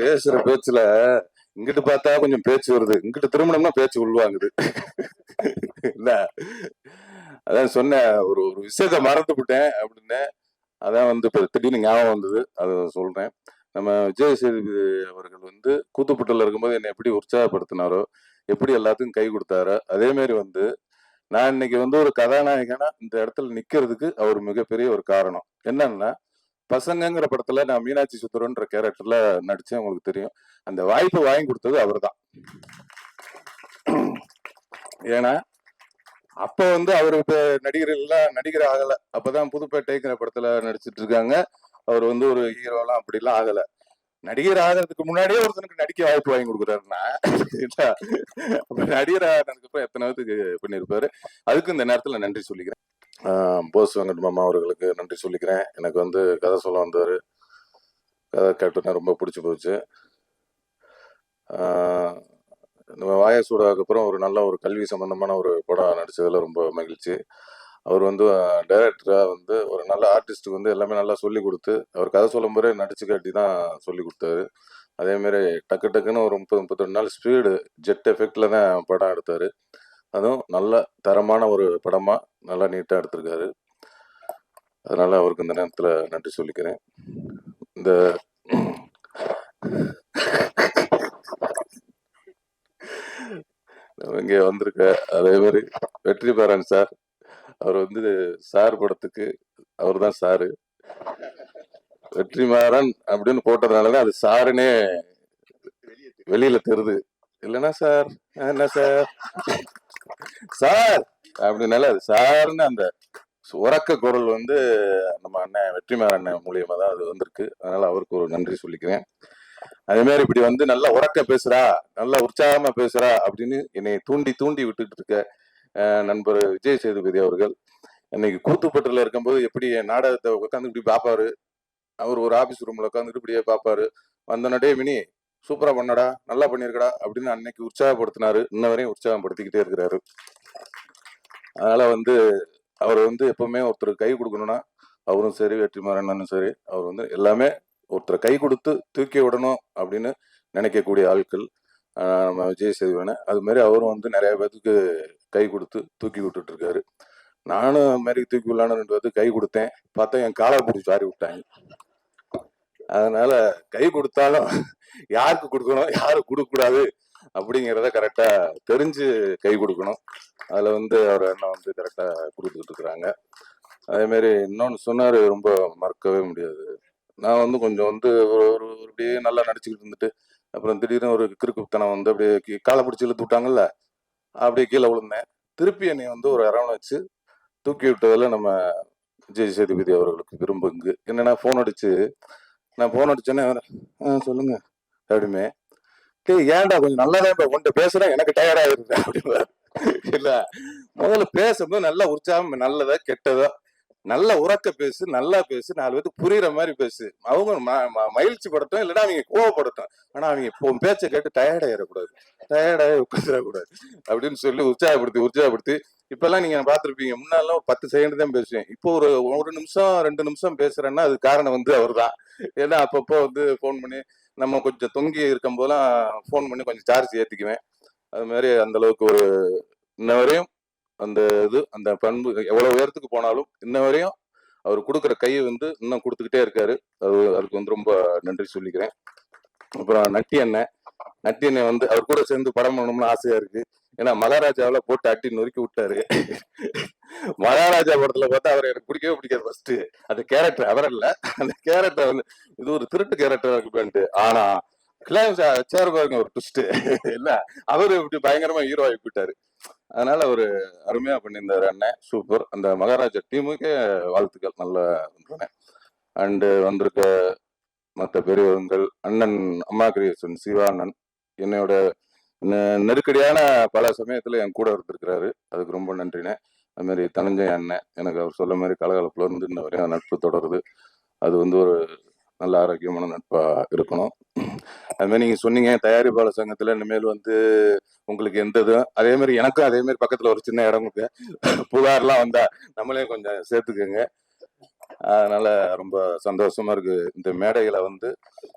பேசுற பேச்சுல இங்கிட்டு பார்த்தா கொஞ்சம் பேச்சு வருது. இங்கிட்டு திருமணம்னா பேச்சு உள்வாங்குது. இல்ல. அதான் சொன்னேன். ஒரு ஒரு விஷயத்த மறந்து விட்டேன் அப்படின்னு. அதான் வந்து இப்போ திடீர்னு ஞாபகம் வந்தது. அதை சொல்றேன். நம்ம விஜய் சேதுபதி அவர்கள் வந்து கூத்துப்பட்டில் இருக்கும்போது என்னை எப்படி உற்சாகப்படுத்தினாரோ எப்படி எல்லாத்துக்கும் கை கொடுத்தாரோ அதே மாதிரி வந்து நான் இன்னைக்கு வந்து ஒரு கதாநாயகனா இந்த இடத்துல நிக்கிறதுக்கு அவர் மிகப்பெரிய ஒரு காரணம். என்னன்னா பசங்கங்கிற படத்துல நான் மீனாட்சி சுந்தரன்ற கேரக்டர்ல நடிச்சேன் உங்களுக்கு தெரியும். அந்த வாய்ப்பு வாங்கி கொடுத்தது அவர்தான். ஏன்னா அப்ப வந்து அவர் இப்ப நடிகர் எல்லாம் நடிகர் ஆகல. அப்பதான் புதுப்பேட்டைங்கிற படத்துல நடிச்சிட்டு இருக்காங்க. அவர் வந்து ஒரு ஹீரோலாம் அப்படிலாம் ஆகல. நடிகர் ஆகிறதுக்கு முன்னாடியே ஒருத்தனுக்கு நடிக்க வாய்ப்பு வாங்கி கொடுக்குறாருன்னா நடிகர் ஆகிறதுக்கு அப்புறம் எத்தனை பேத்துக்கு பண்ணியிருப்பாரு அதுக்கு இந்த நேரத்துல நன்றி சொல்லிக்கிறேன். போஸ் வெங்கட் மாமா அவர்களுக்கு நன்றி சொல்லிக்கிறேன். எனக்கு வந்து கதை சொல்ல வந்தார். கதை கேட்டுனா ரொம்ப பிடிச்சி போச்சு. நம்ம வாய சூடாக்கு அப்புறம் ஒரு நல்ல ஒரு கல்வி சம்பந்தமான ஒரு படம் நடித்ததில் ரொம்ப மகிழ்ச்சி. அவர் வந்து டைரக்டராக வந்து ஒரு நல்ல ஆர்டிஸ்ட்டுக்கு வந்து எல்லாமே நல்லா சொல்லி கொடுத்து அவர் கதை சொல்லும் போதே நடிச்சு காட்டி தான் சொல்லி கொடுத்தாரு. அதேமாரி டக்கு டக்குன்னு ஒரு முப்பது முப்பத்தொரு நாள் ஸ்பீடு ஜெட் எஃபெக்டில் தான் படம் எடுத்தார். அதுவும் நல்ல தரமான ஒரு படமா நல்லா நீட்டா எடுத்திருக்காரு. அதனால அவருக்கு இந்த நேரத்துல நன்றி சொல்லிக்கிறேன். இந்த இங்கே வந்திருக்க அதே மாதிரி வெற்றி பாரன் சார் அவர் வந்து சார் படத்துக்கு அவர் தான் சாரு வெற்றிமாறன் அப்படின்னு போட்டதுனாலதான் அது சாருன்னே வெளியில தெரியுது. இல்லைன்னா சார் என்ன சார் சார் அப்படின்னால அது சார்னு அந்த உறக்க குரல் வந்து நம்ம அண்ணன் வெற்றிமாறன் அண்ணன் மூலியமா தான் அது வந்திருக்கு. அதனால அவருக்கு ஒரு நன்றி சொல்லிக்கிறேன். அதே மாதிரி இப்படி வந்து நல்லா உறக்க பேசுறா நல்லா உற்சாகமா பேசுறா அப்படின்னு என்னை தூண்டி தூண்டி விட்டுட்டு இருக்க நண்பர் விஜய் சேதுபதி அவர்கள். இன்னைக்கு கூத்துப்பட்டுல இருக்கும்போது எப்படி நாடகத்தை உட்காந்து இப்படி பாப்பாரு? அவர் ஒரு ஆபீஸ் ரூம்ல உட்காந்துட்டு இப்படியே பாப்பாரு. வந்தனடே மினி சூப்பரா பண்ணடா நல்லா பண்ணிருக்கடா அப்படின்னு அன்னைக்கு உற்சாகப்படுத்தினாரு. இன்ன வரையும் உற்சாகப்படுத்திக்கிட்டே இருக்கிறாரு. அதனால வந்து அவர் வந்து எப்பவுமே ஒருத்தர் கை கொடுக்கணும்னா அவரும் சரி வெற்றிமாறனும் சரி அவர் வந்து எல்லாமே ஒருத்தர் கை கொடுத்து தூக்கி விடணும் அப்படின்னு நினைக்கக்கூடிய ஆட்கள் நம்ம விஜய் சேதுவனை அது மாதிரி அவரும் வந்து நிறைய பேத்துக்கு கை கொடுத்து தூக்கி விட்டுட்டு இருக்காரு. நானும் மாதிரி தூக்கி விடலான்னு ரெண்டு பேர்த்துக்கு கை கொடுத்தேன். பார்த்தா என் காலை பிடிச்சி வாரி விட்டாங்க. அதனால கை கொடுத்தாலும் யாருக்கு கொடுக்கணும் யாரும் கொடுக்கக்கூடாது அப்படிங்கிறத கரெக்டா தெரிஞ்சு கை கொடுக்கணும். அதுல வந்து அவர் அண்ணன் வந்து கரெக்டா கொடுத்துட்டு இருக்கிறாங்க. அதே மாதிரி இன்னொன்னு சொன்னார் ரொம்ப மறக்கவே முடியாது. நான் வந்து கொஞ்சம் வந்து ஒரு ஒரு ஒரு அப்படியே நல்லா நடிச்சுக்கிட்டு இருந்துட்டு அப்புறம் திடீர்னு ஒரு கிறுக்குத்தனம் வந்து அப்படியே காலை பிடிச்சி இழுத்து விட்டாங்கல்ல அப்படியே கீழே விழுந்தேன். திருப்பி என்னை வந்து ஒரு அரவணை வச்சு தூக்கி விட்டதில் நம்ம விஜய் சேதுபதி அவர்களுக்கு விரும்புங்க. என்னென்னா ஃபோன் அடித்து நான் ஃபோன் அடிச்சேன்னே ஆ சொல்லுங்க. அப்படிமே டேய் ஏன்டா கொஞ்சம் நல்லா தான் உன்கிட்ட பேசுறேன் எனக்கு டயர்ட் ஆயிருது அப்படின்னு இல்ல. முதல்ல பேசும்போது நல்ல உற்சாகம் நல்லதா கெட்டதா நல்ல உறக்க பேசு நல்லா பேசு நாலு பேருக்கு புரியுற மாதிரி பேசு. அவங்க ம- ம- மகிழ்ச்சி படட்டும் இல்லைன்னா அவங்க கோவப்படட்டும் ஆனா அவங்க இப்போ பேச்சை கேட்டு டயர்ட் ஆயிடக்கூடாது டயர்டாகி உட்காந்துடக்கூடாது அப்படின்னு சொல்லி உற்சாகப்படுத்தி உற்சாகப்படுத்தி இப்பெல்லாம் நீங்க பார்த்திருப்பீங்க முன்னாலாம் பத்து செகண்ட் தான் பேசுவேன். இப்போ ஒரு ஒரு நிமிஷம் ரெண்டு நிமிஷம் பேசுறேன்னா அது காரணம் வந்து அவர்தான். ஏன்னா அப்பப்போ வந்து ஃபோன் பண்ணி நம்ம கொஞ்சம் தொங்கி இருக்கும் போதெல்லாம் ஃபோன் பண்ணி கொஞ்சம் சார்ஜ் ஏற்றிக்குவேன் அது மாதிரி அந்த அளவுக்கு ஒரு இன்ன வரையும் அந்த இது அந்த பண்பு எவ்வளோ உயரத்துக்கு போனாலும் இன்ன வரையும் அவர் கொடுக்குற கை வந்து இன்னும் கொடுத்துக்கிட்டே இருக்காரு. அது அதுக்கு வந்து ரொம்ப நன்றி சொல்லிக்கிறேன். அப்புறம் நட்டி அண்ணன். நட்டினை வந்து அவர் கூட சேர்ந்து படம் பண்ணணும்னு ஆசையா இருக்கு. ஏன்னா மகாராஜாவில் போட்டு அட்டி நொறுக்கி விட்டாரு. மகாராஜா படத்துல பார்த்தா அவர் எனக்கு பிடிக்கவே பிடிக்காது ஃபர்ஸ்ட் அந்த கேரக்டர் அவர் இல்ல அந்த கேரக்டர் வந்து இது ஒரு திருட்டு கேரக்டர் இருக்குன்ட்டு ஆனா கிளைம்ஸ் சேர் பாருங்க ஒரு ட்விஸ்ட் இல்ல அவரு இப்படி பயங்கரமா ஹீரோ ஆகி போயிட்டாரு. அதனால ஒரு அருமையா பண்ணியிருந்தாரு அண்ணன். சூப்பர் அந்த மகாராஜா டீமுக்கே வாழ்த்துக்கள். நல்ல அண்டு வந்திருக்க மற்ற பெரியவங்கள் அண்ணன் அம்மா கிரியேஷன் சிவா அண்ணன் என்னோட நெ- நெருக்கடியான பல சமயத்துல என் கூட இருந்திருக்கிறாரு. அதுக்கு ரொம்ப நன்றிண்ணே. அது மாதிரி தனஞ்சய அண்ணன் எனக்கு அவர் சொல்ல மாதிரி கலகலப்புல இருந்து இன்ன வரையும் நட்பு தொடருது. அது வந்து ஒரு நல்ல ஆரோக்கியமான நட்பா இருக்கணும். அது மாதிரி நீங்க சொன்னீங்க தயாரிப்பாளர் சங்கத்துல இனிமேல் வந்து உங்களுக்கு எந்த இதுவும் அதே மாதிரி எனக்கும் அதே மாதிரி பக்கத்துல ஒரு சின்ன இடம் இருக்கு புகார்லாம் வந்தா நம்மளே கொஞ்சம் சேர்த்துக்கோங்க. அதனால ரொம்ப சந்தோஷமா இருக்கு. இந்த மேடைகளை வந்து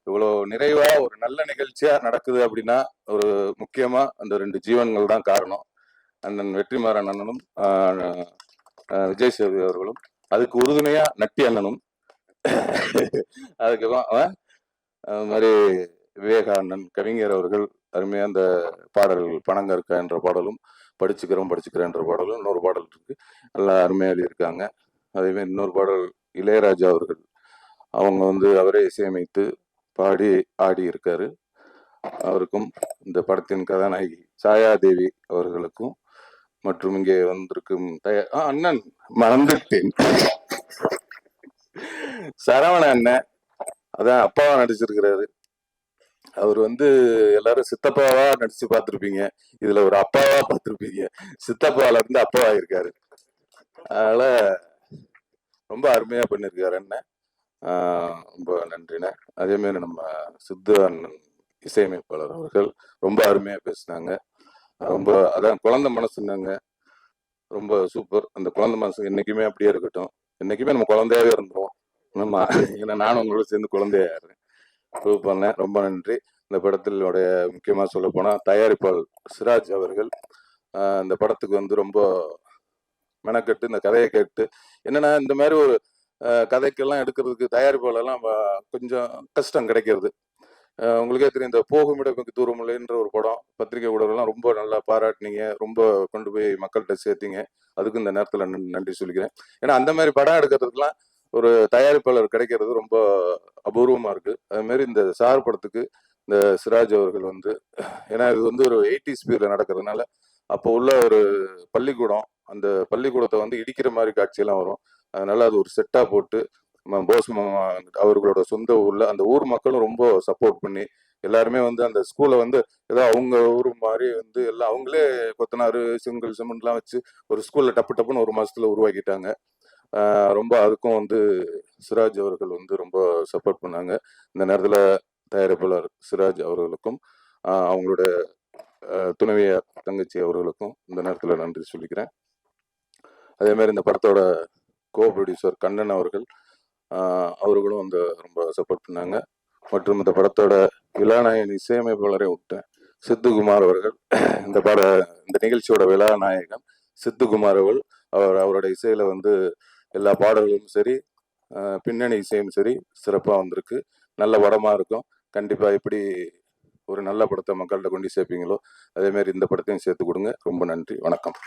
இவ்வளோ நிறைவா ஒரு நல்ல நிகழ்ச்சியா நடக்குது அப்படின்னா ஒரு முக்கியமா அந்த ரெண்டு ஜீவன்கள் தான் காரணம். அண்ணன் வெற்றிமாறன் அண்ணனும் விஜய் சேவி அவர்களும் அதுக்கு உறுதுணையா நட்டி அண்ணனும். அதுக்கப்புறம் அவன் அது மாதிரி விவேகா அண்ணன் கவிஞர் அவர்கள் அருமையா அந்த பாடல்கள் பணங்கற்க என்ற பாடலும் படிச்சுக்கிறோம் படிச்சுக்கிறேன் என்ற பாடலும் இன்னொரு பாடல் இருக்கு. நல்லா அருமையாக எழுதியிருக்காங்க. அதேமாதிரி இன்னொரு பாடல் இளையராஜா அவர்கள். அவங்க வந்து அவரே இசையமைத்து பாடி ஆடி இருக்காரு அவருக்கும் இந்த படத்தின் கதாநாயகி சாயாதேவி அவர்களுக்கும் மற்றும் இங்கே வந்திருக்கும் தயார் ஆ, அண்ணன் மறந்துட்டேன். சரவண அண்ணன். அதான் அப்பாவா நடிச்சிருக்கிறாரு. அவர் வந்து எல்லாரும் சித்தப்பாவா நடிச்சு பார்த்துருப்பீங்க. இதுல ஒரு அப்பாவா பார்த்துருப்பீங்க. சித்தப்பால இருந்து அப்பாவா இருக்காரு அதனால ரொம்ப அருமையா பண்ணிருக்காரு அண்ணன் ரொம்ப நன்றிண்ணே. அதே மாதிரி நம்ம சித்து அண்ணன் இசையமைப்பாளர் அவர்கள் ரொம்ப அருமையா பேசினாங்க. ரொம்ப அதான் குழந்தை மனசுனாங்க. ரொம்ப சூப்பர். அந்த குழந்தை மனசு என்னைக்குமே அப்படியே இருக்கட்டும். என்னைக்குமே நம்ம குழந்தையாவே இருந்துருவோம். ஆமா. ஏன்னா நானும் உங்களோட சேர்ந்து குழந்தையாடுறேன் ப்ரூவ் பண்ணேன் ரொம்ப நன்றி. இந்த படத்தினுடைய முக்கியமா சொல்ல போனா தயாரிப்பாளர் சிராஜ் அவர்கள் இந்த படத்துக்கு வந்து ரொம்ப மெனக்கெட்டு இந்த கதையை கேட்டு. என்னன்னா இந்த மாதிரி ஒரு கதைக்கெல்லாம் எடுக்கிறதுக்கு தயாரிப்புகளெல்லாம் கொஞ்சம் கஷ்டம் கிடைக்கிறது. உங்களுக்கே தெரியும் இந்த போகும் தூரமில்லைன்ற ஒரு படம் பத்திரிகை ஊடகம்லாம் ரொம்ப நல்லா பாராட்டினீங்க ரொம்ப கொண்டு போய் மக்கள்கிட்ட சேர்த்தீங்க. அதுக்கு இந்த நேரத்தில் நன்றி சொல்லிக்கிறேன். ஏன்னா அந்த மாதிரி படம் எடுக்கிறதுக்குலாம் ஒரு தயாரிப்பாளர் கிடைக்கிறது ரொம்ப அபூர்வமாக இருக்குது அதுமாரி இந்த சார் படத்துக்கு இந்த சிராஜ் அவர்கள் வந்து ஏன்னா இது வந்து ஒரு எயிட்டி ஸ்பீடில் நடக்கிறதுனால அப்போ உள்ள ஒரு பள்ளிக்கூடம் அந்த பள்ளிக்கூடத்தை வந்து இடிக்கிற மாதிரி காட்சியெல்லாம் வரும். அதனால அது ஒரு செட்டா போட்டு போஸ் மாமா அவர்களோட சொந்த ஊர்ல அந்த ஊர் மக்களும் ரொம்ப சப்போர்ட் பண்ணி எல்லாருமே வந்து அந்த ஸ்கூலை வந்து ஏதோ அவங்க ஊர் மாதிரி வந்து எல்லாம் அவங்களே கொத்தனாரு செங்கல் சிமெண்ட்லாம் வச்சு ஒரு ஸ்கூல்ல டப்பு டப்புன்னு ஒரு மாசத்துல உருவாக்கிட்டாங்க. ரொம்ப அதுக்கும் வந்து சிராஜ் அவர்கள் வந்து ரொம்ப சப்போர்ட் பண்ணாங்க. இந்த நேரத்துல தயாரிப்பாளர் சிராஜ் அவர்களுக்கும் அவங்களோட துணைவியார் தங்கச்சி அவர்களுக்கும் இந்த நேரத்துல நன்றி சொல்லிக்கிறேன். அதே மாதிரி இந்த படத்தோட கோ ப்ரொடியூசர் கண்ணன் அவர்கள் அவர்களும் வந்து ரொம்ப சப்போர்ட் பண்ணாங்க. மற்றும் இந்த படத்தோட விழாநாயகன் இசையமைப்பாளரை விட்டேன் சித்துக்குமார் அவர்கள் இந்த பட இந்த நிகழ்ச்சியோட விழாநாயகன் சித்துக்குமார் அவர்கள் அவர் அவரோட இசையில வந்து எல்லா பாடல்களும் சரி பின்னணி இசையும் சரி சிறப்பாக வந்திருக்கு. நல்ல படமாக இருக்கும். கண்டிப்பாக எப்படி ஒரு நல்ல படத்தை மக்கள்கிட்ட கொண்டு சேர்ப்பீங்களோ அதேமாரி இந்த படத்தையும் சேர்த்து கொடுங்க. ரொம்ப நன்றி. வணக்கம்.